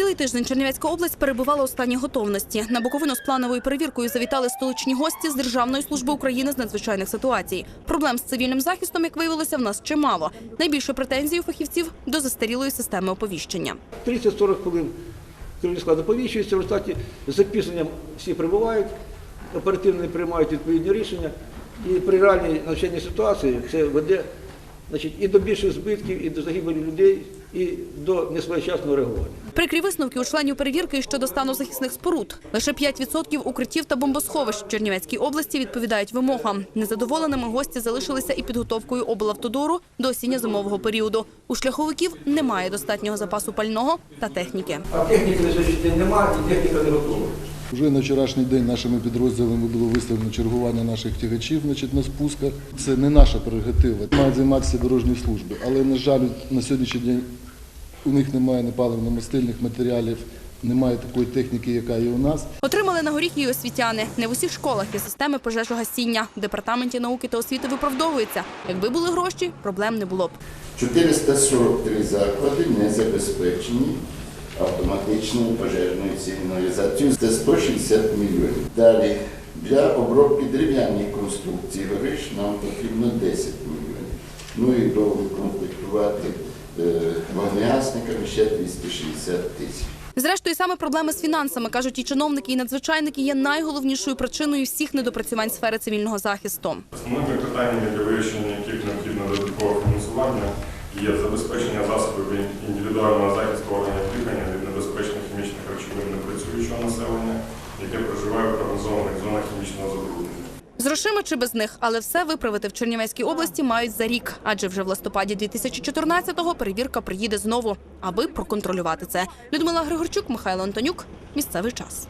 Цілий тиждень Чернівецька область перебувала у стані готовності. На Буковину з плановою перевіркою завітали столичні гості з Державної служби України з надзвичайних ситуацій. Проблем з цивільним захистом, як виявилося, в нас чимало. Найбільше претензій у фахівців до застарілої системи оповіщення. 30-40 хвилин керівний склад оповіщується, в результаті з запізненням всі прибувають, оперативно приймають відповідні рішення. І при реальній навчальній ситуації це веде значить, і до більших збитків, і до загибелі людей, і до несвоєчасного реагування. Прикрі висновки у членів перевірки щодо стану захисних споруд. Лише 5% укриттів та бомбосховищ в Чернівецькій області відповідають вимогам. Незадоволеними гості залишилися і підготовкою облавтодору до осінньо-зимового періоду. У шляховиків немає достатнього запасу пального та техніки. А техніки на сьогоднішній день немає, і техніка не готова. Вже на вчорашній день нашими підрозділами було виставлено чергування наших тягачів значить, на спусках. Це не наша прерогатива, мають займатися дорожні служби. Але, на жаль, на сьогоднішній день у них немає ні паливно-мастильних матеріалів, немає такої техніки, яка є у нас. Отримали на горіх і освітяни. Не в усіх школах є системи пожежогасіння. В департаменті науки та освіти виправдовується. Якби були гроші, проблем не було б. 443 заклади не забезпечені автоматичною пожежною сигналізацією. Це 160 мільйонів. Далі для обробки дерев'яних конструкцій гориш нам потрібно 10 мільйонів. Ну і доукомплектувати е, вогнегасниками ще 260 тисяч. Зрештою, саме проблеми з фінансами кажуть і чиновники, і надзвичайники є найголовнішою причиною всіх недопрацювань сфери цивільного захисту. Основними питаннями, для вирішення яких необхідно додаткове фінансування, є забезпечення засобів індивідуального захисту населення, яке проживає в промизованих зонах хімічного забруднення. З грошима чи без них, але все виправити в Чернівецькій області мають за рік, адже вже в листопаді 2014-го перевірка приїде знову, аби проконтролювати це. Людмила Григорчук, Михайло Антонюк. Місцевий час.